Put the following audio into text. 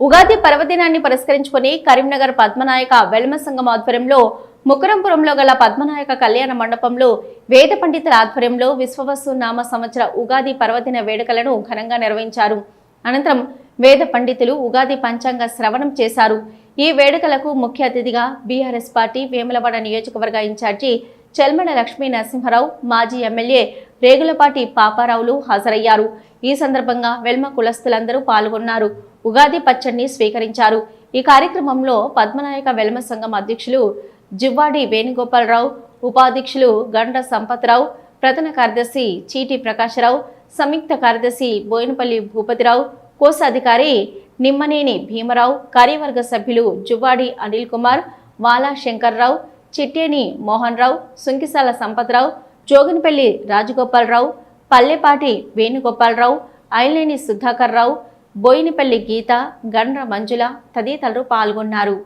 ఉగాది పర్వదినాన్ని పురస్కరించుకుని కరీంనగర్ పద్మనాయక వెల్మ సంఘం ఆధ్వర్యంలో ముకరంపురంలో గల పద్మనాయక కళ్యాణ మండపంలో వేద పండితుల ఆధ్వర్యంలో విశ్వవసు నామ సంవత్సర ఉగాది పర్వదిన వేడుకలను ఘనంగా నిర్వహించారు. అనంతరం వేద పండితులు ఉగాది పంచాంగ శ్రవణం చేశారు. ఈ వేడుకలకు ముఖ్య అతిథిగా బీఆర్ఎస్ పార్టీ వేములవాడ నియోజకవర్గ ఇన్ఛార్జి చెల్మడ లక్ష్మీ నరసింహారావు మాజీ ఎమ్మెల్యే రేగులపాటి పాపారావులు హాజరయ్యారు. ఈ సందర్భంగా వెల్మ కులస్తులందరూ పాల్గొన్నారు. ఉగాది పచ్చడిని స్వీకరించారు. ఈ కార్యక్రమంలో పద్మనాయక వెల్మ సంఘం అధ్యక్షులు జివ్వాడి వేణుగోపాలరావు ఉపాధ్యక్షులు గండ సంపత్రావు ప్రధాన కార్యదర్శి చీటి ప్రకాశరావు సంయుక్త కార్యదర్శి బోయినపల్లి భూపతిరావు కోశాధికారి నిమ్మనేని భీమరావు కార్యవర్గ సభ్యులు జువ్వాడి అనిల్ కుమార్ వాలా శంకర్రావు చిట్టేని మోహన్ రావు సుంకిసాల సంపత్రావు జోగినపల్లి రాజగోపాలరావు పల్లెపాటి వేణుగోపాలరావు ఐలేని సుధాకర్ రావు బోయినపల్లి గీత గండ్ర మంజుల తదితరులు పాల్గొన్నారు.